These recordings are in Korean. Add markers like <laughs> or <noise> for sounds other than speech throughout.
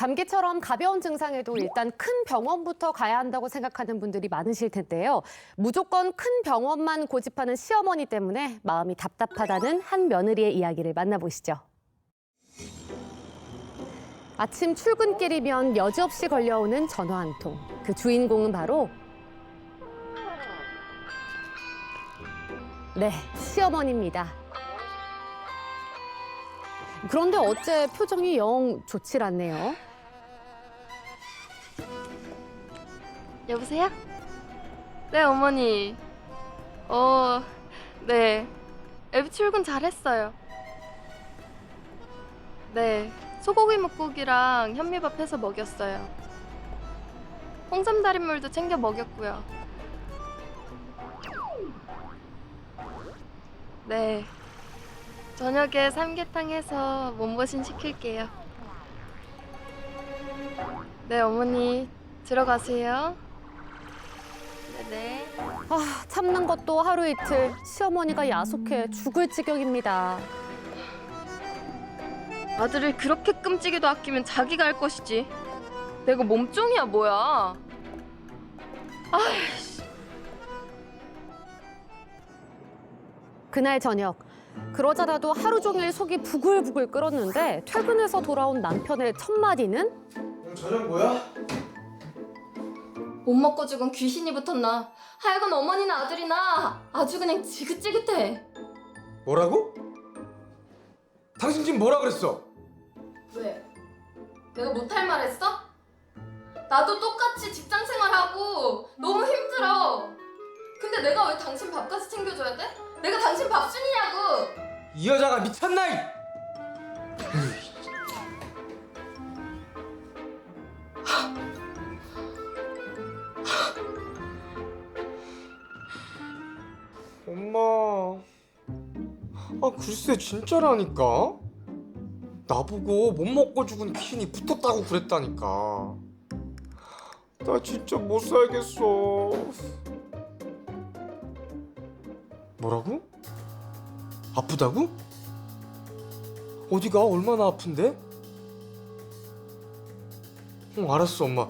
감기처럼 가벼운 증상에도 일단 큰 병원부터 가야 한다고 생각하는 분들이 많으실 텐데요. 무조건 큰 병원만 고집하는 시어머니 때문에 마음이 답답하다는 한 며느리의 이야기를 만나보시죠. 아침 출근길이면 여지없이 걸려오는 전화 한 통. 그 주인공은 바로 네, 시어머니입니다. 그런데 어째 표정이 영 좋질 않네요. 여보세요? 네, 어머니. 어, 네. 앱 출근 잘했어요. 네. 소고기 묵국이랑 현미밥 해서 먹였어요. 홍삼 달인물도 챙겨 먹였고요. 네. 저녁에 삼계탕 해서 몸보신 시킬게요. 네, 어머니. 들어가세요. 네네. 아, 참는 것도 하루 이틀 시어머니가 야속해 죽을 지경입니다. 아들을 그렇게 끔찍이도 아끼면 자기가 할 것이지. 내가 몸종이야 뭐야. 아이씨. 그날 저녁 그러자라도 하루 종일 속이 부글부글 끓었는데 퇴근해서 돌아온 남편의 첫 마디는 형 저녁 뭐야? 못 먹고 죽은 귀신이 붙었나. 하여간 어머니나 아들이나 아주 그냥 지긋지긋해. 뭐라고? 당신 지금 뭐라 그랬어? 왜? 내가 못할 말 했어? 나도 똑같이 직장 생활하고 너무 힘들어. 근데 내가 왜 당신 밥까지 챙겨줘야 돼? 내가 당신 밥순이냐고. 이 여자가 미쳤나? 이! 아 글쎄 진짜라니까. 나보고 못 먹고 죽은 귀신이 붙었다고 그랬다니까. 나 진짜 못 살겠어. 뭐라고? 아프다고? 어디가 얼마나 아픈데? 응 알았어 엄마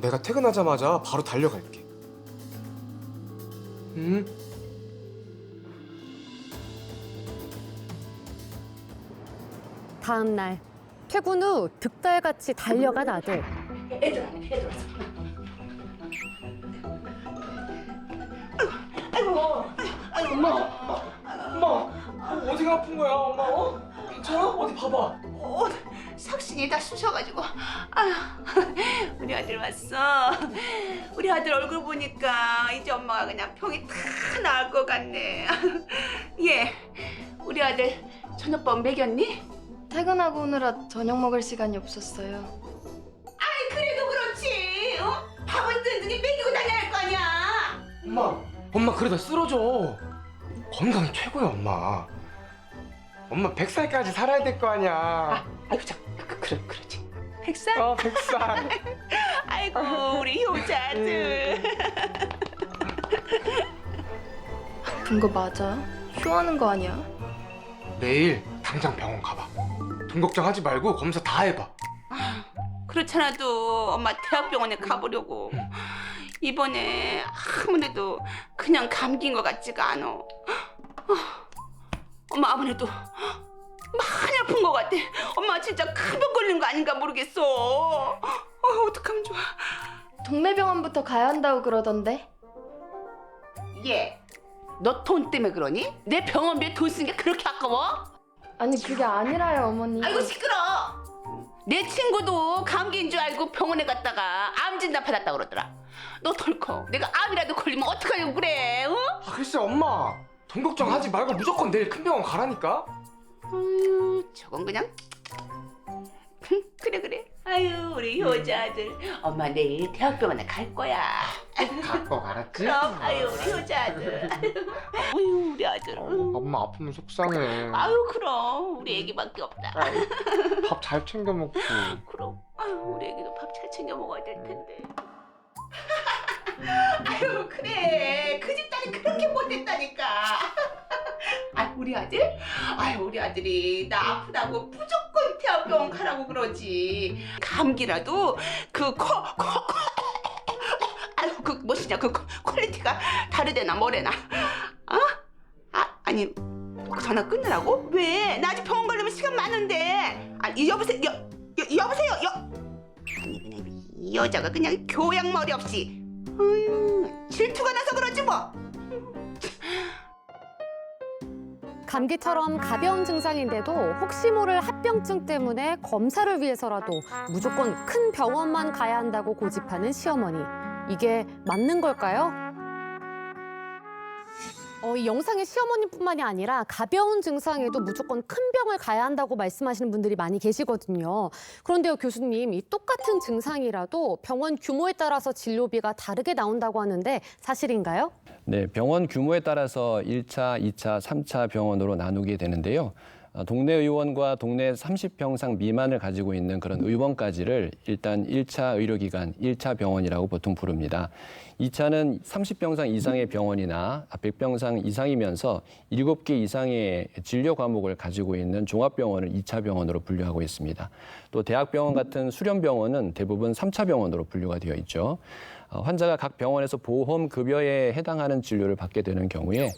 내가 퇴근하자마자 바로 달려갈게 응? 다음 날 퇴근 후 득달같이 달려간 아들. 애들 안에 애들 왔어. 아이고, 아이고, 엄마. 엄마 어디가 아픈 거야 엄마 어? 괜찮아? 어디 봐봐 어, 삭신이 다 쑤셔가지고. 아휴, 우리 아들 왔어. 우리 아들 얼굴 보니까 이제 엄마가 그냥 병이 다 나을 것 같네. 예, 우리 아들 저녁밥 먹였니? 퇴근하고 오느라 저녁 먹을 시간이 없었어요. 아이, 그래도 그렇지. 어? 밥은 든든히 먹이고 다녀야 할 거 아니야. 엄마 엄마 그러다 쓰러져 건강이 최고야 엄마 엄마 100살까지 살아야 될 거 아니야 아, 아이고, 참, 그, 그, 그렇지. 백살? 어 100살 <laughs> 아이고, 우리 효자 아들. 아픈 거 맞아? 쇼하는 거 아니야? 내일 당장 병원 가봐 돈 걱정하지 말고 검사 다 해봐. 그렇잖아도 엄마 대학병원에 가보려고. 이번에 아무래도 그냥 감기인 것 같지가 않아 아, 엄마 아무래도 많이 아픈 것 같아. 엄마 진짜 큰 병 걸린 거 아닌가 모르겠어. 어, 어떡하면 좋아. 동네 병원부터 가야 한다고 그러던데. 얘 너 돈 때문에 그러니? 내 병원비에 돈 쓰는 게 그렇게 아까워? 아니 그게 아니라요 어머니. 아이고 시끄러! 내 친구도 감기인 줄 알고 병원에 갔다가 암 진단 받았다 그러더라. 너 덜컥. 내가 암이라도 걸리면 어떡하려고 그래 어? 아 글쎄 엄마. 돈 걱정하지 말고 무조건 내일 큰 병원 가라니까. 아유 저건 그냥 우리 효자들. 엄마 내일 대학병원에 갈 거야. 갈거 알았지? 그럼 아유 우리 효자들. <laughs> 아유 우리 아들. 엄마 아프면 속상해. 아유 그럼. 우리 애기밖에 없다. 밥 잘 챙겨 먹고. 그럼. 아유 우리 애기도 밥 잘 챙겨 먹어야 될 텐데. <laughs> 아유 그래. 그 집 딸이 그렇게 못됐다니까. <laughs> 아 우리 아들? 아유 우리 아들이 나 아프다고 대학 병원 가라고 그러지. 감기라도 그 코, 코, 코. 아유, 그 무엇이냐, 그 퀄- 퀄리티가 다르대나 뭐래나. 어? 아, 아니, 전화 끊으라고? 왜? 나 아직 병원 가려면 시간 많은데. 아, 이 여보세요, 여, 여, 여보세요, 여. 아니, 그냥 이 여자가 그냥 교양 머리 없이. 어휴, 질투가 나서 그러지 뭐. 감기처럼 가벼운 증상인데도 혹시 모를 합병증 때문에 검사를 위해서라도 무조건 큰 병원만 가야 한다고 고집하는 시어머니. 이게 맞는 걸까요? 어, 이 영상의 시어머니뿐만이 아니라 가벼운 증상에도 무조건 큰 병을 가야 한다고 말씀하시는 분들이 많이 계시거든요. 그런데요, 교수님, 이 똑같은 증상이라도 병원 규모에 따라서 진료비가 다르게 나온다고 하는데 사실인가요? 네, 병원 규모에 따라서 1차, 2차, 3차 병원으로 나누게 되는데요. 어, 동네 의원과 동네 30평상 미만을 가지고 있는 그런 의원까지를 일단 1차 의료기관, 1차 병원이라고 보통 부릅니다. 2차는 30평상 이상의 병원이나 100평상 이상이면서 7개 이상의 진료 과목을 가지고 있는 종합병원을 2차 병원으로 분류하고 있습니다. 또 대학병원 같은 수련병원은 대부분 3차 병원으로 분류가 되어 있죠. 어, 환자가 각 병원에서 보험 급여에 해당하는 진료를 받게 되는 경우에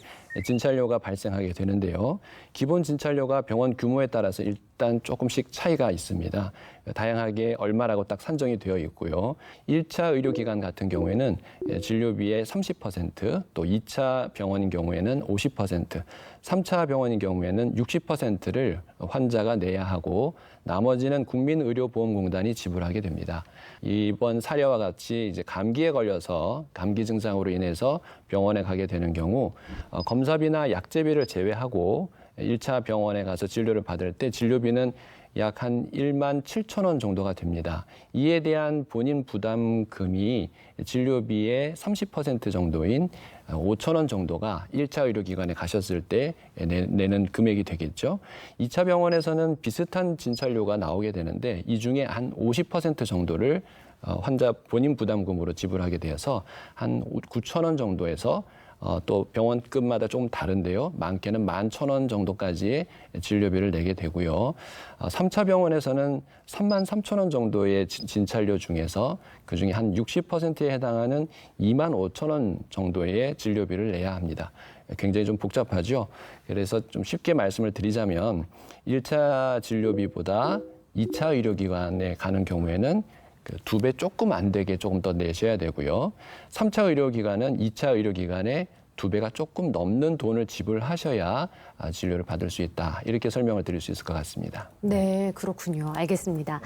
진찰료가 발생하게 되는데요. 기본 진찰료가 병원 규모에 따라서 일단 조금씩 차이가 있습니다. 다양하게 얼마라고 딱 산정이 되어 있고요. 1차 의료기관 같은 경우에는 진료비의 30%, 또 2차 병원인 경우에는 50%, 3차 병원인 경우에는 60%를 환자가 내야 하고 나머지는 국민의료보험공단이 지불하게 됩니다. 이번 사례와 같이 이제 감기에 걸려서 감기 증상으로 인해서 병원에 가게 되는 경우 어, 검사비나 약제비를 제외하고 1차 병원에 가서 진료를 받을 때 진료비는 약 한 1만 7천 원 정도가 됩니다. 이에 대한 본인 부담금이 진료비의 30% 정도인 5천 원 정도가 1차 의료기관에 가셨을 때 내- 내는 금액이 되겠죠. 2차 병원에서는 비슷한 진찰료가 나오게 되는데 이 중에 한 50% 정도를 어, 환자 본인 부담금으로 지불하게 되어서 한 9천 원 정도에서 어, 또 병원급마다 조금 다른데요. 많게는 만 천 원 정도까지의 진료비를 내게 되고요. 어, 3차 병원에서는 3만 3천 원 정도의 진- 진찰료 중에서 그중에 한 60%에 해당하는 2만 5천 원 정도의 진료비를 내야 합니다. 굉장히 좀 복잡하죠. 그래서 좀 쉽게 말씀을 드리자면 1차 진료비보다 2차 의료기관에 가는 경우에는 그 두 배 조금 안 되게 조금 더 내셔야 되고요. 3차 의료기관은 2차 의료기관에 두 배가 조금 넘는 돈을 지불하셔야 아, 진료를 받을 수 있다. 이렇게 설명을 드릴 수 있을 것 같습니다. 네, 그렇군요. 알겠습니다.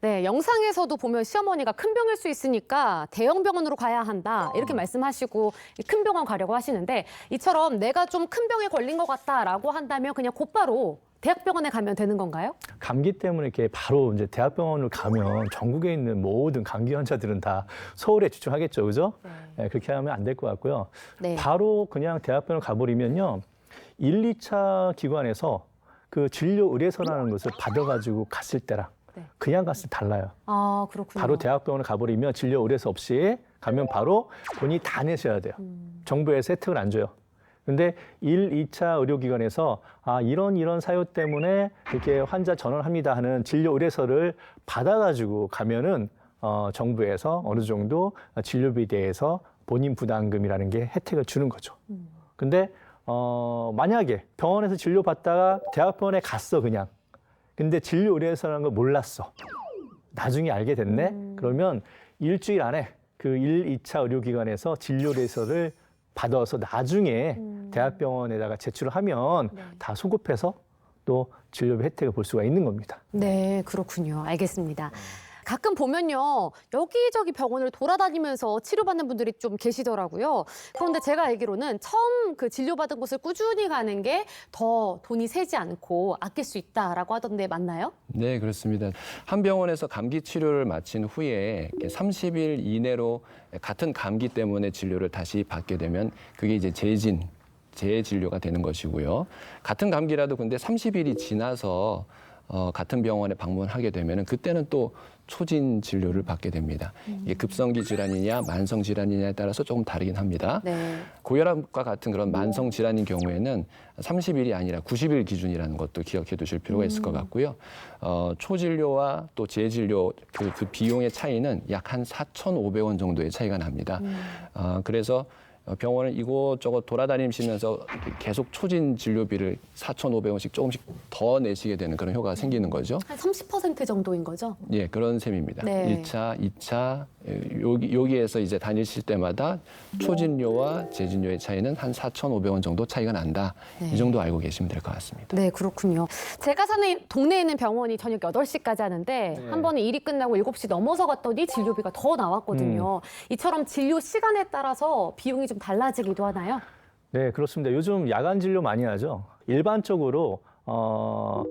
네, 영상에서도 보면 시어머니가 큰 병일 수 있으니까 대형 병원으로 가야 한다. 이렇게 말씀하시고 이큰 병원 가려고 하시는데 이처럼 내가 좀 큰 병에 걸린 것 같다라고 한다면 그냥 곧바로 대학병원에 가면 되는 건가요? 감기 때문에 이렇게 바로 이제 대학병원을 가면 전국에 있는 모든 감기 환자들은 다 서울에 집중하겠죠, 그죠? 네, 그렇게 하면 안 될 것 같고요. 네. 바로 그냥 대학병원 가버리면요, 1, 2차 기관에서 그 진료 의뢰서라는 것을 받아가지고 갔을 때랑 네. 그냥 갔을 때 달라요. 아, 그렇군요. 바로 대학병원을 가버리면 진료 의뢰서 없이 가면 바로 돈이 다 내셔야 돼요. 음. 정부에서 혜택을 안 줘요. 근데 1, 2차 의료기관에서 아, 이런 이런 사유 때문에 이렇게 환자 전원합니다 하는 진료 의뢰서를 받아가지고 가면은 어, 정부에서 어느 정도 진료비에 대해서 본인 부담금이라는 게 혜택을 주는 거죠. 음. 근데 어, 만약에 병원에서 진료 받다가 대학병원에 갔어 그냥. 근데 진료 의뢰서라는 걸 몰랐어. 나중에 알게 됐네. 음. 그러면 일주일 안에 그 1, 2차 의료기관에서 진료 의뢰서를 받아서 나중에 음. 대학병원에다가 제출을 하면 네. 다 소급해서 또 진료비 혜택을 볼 수가 있는 겁니다. 네, 그렇군요. 알겠습니다. 가끔 보면요, 여기저기 병원을 돌아다니면서 치료받는 분들이 좀 계시더라고요. 그런데 제가 알기로는 처음 그 진료받은 곳을 꾸준히 가는 게 더 돈이 세지 않고 아낄 수 있다라고 하던데 맞나요? 네, 그렇습니다. 한 병원에서 감기 치료를 마친 후에 이렇게 30일 이내로 같은 감기 때문에 진료를 다시 받게 되면 그게 이제 재진, 재진료가 되는 것이고요. 같은 감기라도 근데 30일이 지나서 어, 같은 병원에 방문하게 되면은 그때는 또 초진 진료를 받게 됩니다. 이게 급성기 질환이냐 만성 질환이냐에 따라서 조금 다르긴 합니다. 네. 고혈압과 같은 그런 만성 질환인 경우에는 30일이 아니라 90일 기준이라는 것도 기억해 두실 필요가 있을 것 같고요. 어, 초진료와 또 재진료 그, 그 비용의 차이는 약 한 4,500원 정도의 차이가 납니다. 어, 그래서 어, 병원을 이곳저곳 돌아다니시면서 계속 초진 진료비를 4,500원씩 조금씩 더 내시게 되는 그런 효과가 생기는 거죠. 한 30% 정도인 거죠? 예, 그런 셈입니다. 네. 일 1차, 2차 여기 여기에서 이제 다니실 때마다 초진료와 재진료의 차이는 한 4,500원 정도 차이가 난다. 네. 이 정도 알고 계시면 될 것 같습니다. 네, 그렇군요. 제가 사는 동네에 있는 병원이 저녁 8시까지 하는데 네. 한 번은 일이 끝나고 7시 넘어서 갔더니 진료비가 더 나왔거든요. 이처럼 진료 시간에 따라서 비용이 좀 달라지기도 하나요? 네, 그렇습니다. 요즘 야간 진료 많이 하죠. 일반적으로 어,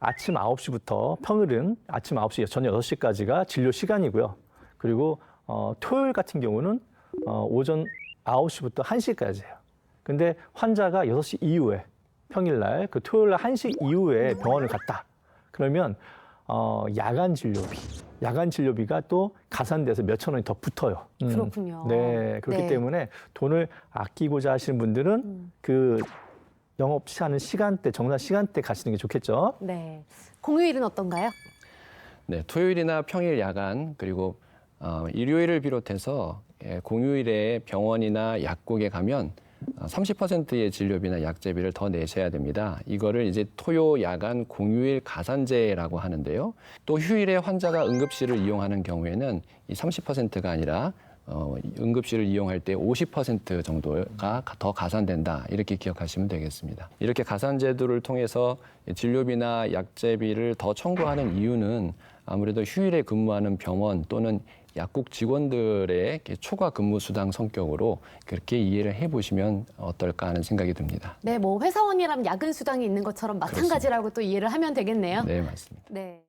아침 9시부터 평일은 아침 9시, 저녁 6시까지가 진료 시간이고요. 그리고 어, 토요일 같은 경우는 어, 오전 9시부터 1시까지예요. 근데 환자가 6시 이후에 평일날 그 토요일 날 1시 이후에 병원을 갔다. 그러면 어, 야간 진료비, 야간 진료비가 또 가산돼서 몇천 원이 더 붙어요. 음. 그렇군요. 네, 그렇기 네. 때문에 돈을 아끼고자 하시는 분들은 음. 그 영업하는 시간대, 정상 시간대 가시는 게 좋겠죠. 네. 공휴일은 어떤가요? 네, 토요일이나 평일 야간 그리고 어, 일요일을 비롯해서 예, 공휴일에 병원이나 약국에 가면 어, 30%의 진료비나 약제비를 더 내셔야 됩니다. 이거를 이제 토요 야간 공휴일 가산제라고 하는데요. 또 휴일에 환자가 응급실을 이용하는 경우에는 이 30%가 아니라 어, 응급실을 이용할 때 50% 정도가 더 가산된다. 이렇게 기억하시면 되겠습니다. 이렇게 가산 제도를 통해서 진료비나 약제비를 더 청구하는 이유는 아무래도 휴일에 근무하는 병원 또는 약국 직원들의 초과 근무 수당 성격으로 그렇게 이해를 해보시면 어떨까 하는 생각이 듭니다. 네, 뭐 회사원이라면 야근 수당이 있는 것처럼 마찬가지라고 또 이해를 하면 되겠네요. 네, 맞습니다. 네.